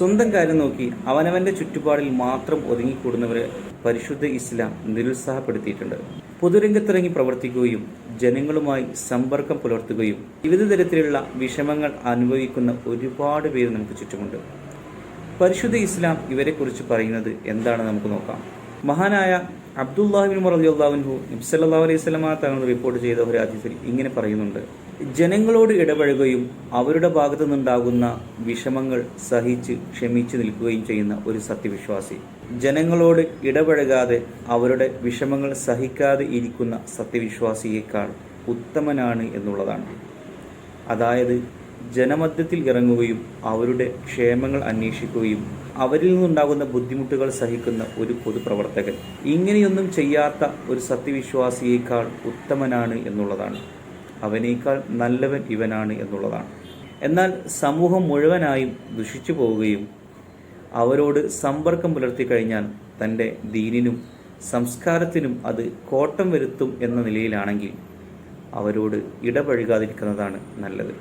സ്വന്തം കാര്യം നോക്കി അവനവന്റെ ചുറ്റുപാടിൽ മാത്രം ഒതുങ്ങിക്കൂടുന്നവരെ പരിശുദ്ധ ഇസ്ലാം നിരുത്സാഹപ്പെടുത്തിയിട്ടുണ്ട്. പൊതുരംഗത്തിറങ്ങി പ്രവർത്തിക്കുകയും ജനങ്ങളുമായി സമ്പർക്കം പുലർത്തുകയും വിവിധ തരത്തിലുള്ള വിഷമങ്ങൾ അനുഭവിക്കുന്ന ഒരുപാട് പേര് നമുക്ക് ചുറ്റുമുണ്ട്. പരിശുദ്ധ ഇസ്ലാം ഇവരെക്കുറിച്ച് പറയുന്നത് എന്താണ് നമുക്ക് നോക്കാം. മഹാനായ അബ്ദുല്ലാഹിബിൻ റളിയല്ലാഹുവിൻഹു നബ്സല്ലാ അലൈഹി സ്വലമ തങ്ങൾ റിപ്പോർട്ട് ചെയ്ത ഒരു ഹദീസിൽ ഇങ്ങനെ പറയുന്നുണ്ട്. ജനങ്ങളോട് ഇടപഴകുകയും അവരുടെ ഭാഗത്തു നിന്നുണ്ടാകുന്ന വിഷമങ്ങൾ സഹിച്ച് ക്ഷമിച്ച് നിൽക്കുകയും ചെയ്യുന്ന ഒരു സത്യവിശ്വാസി. ജനങ്ങളോട് ഇടപഴകാതെ അവരുടെ വിഷമങ്ങൾ സഹിക്കാതെ ഇരിക്കുന്ന സത്യവിശ്വാസിയേക്കാൾ ഉത്തമനാണ് എന്നുള്ളതാണ്. അതായത് ജനമധ്യത്തിൽ ഇറങ്ങുകയും അവരുടെ ക്ഷേമങ്ങൾ അന്വേഷിക്കുകയും അവരിൽ നിന്നുണ്ടാകുന്ന ബുദ്ധിമുട്ടുകൾ സഹിക്കുന്ന ഒരു പൊതുപ്രവർത്തകൻ. ഇങ്ങനെയൊന്നും ചെയ്യാത്ത ഒരു സത്യവിശ്വാസിയേക്കാൾ ഉത്തമനാണ് എന്നുള്ളതാണ്. അവനേക്കാൾ നല്ലവൻ ഇവനാണ് എന്നുള്ളതാണ്. എന്നാൽ സമൂഹം മുഴുവനായും ദുഷിച്ചു പോവുകയും അവരോട് സമ്പർക്കം പുലർത്തി കഴിഞ്ഞാൽ തന്റെ ദീനിനും സംസ്കാരത്തിനും അത് കോട്ടം വരുത്തും എന്ന നിലയിലാണെങ്കിൽ അവരോട് ഇടപഴകാതിരിക്കുന്നതാണ് നല്ലത്.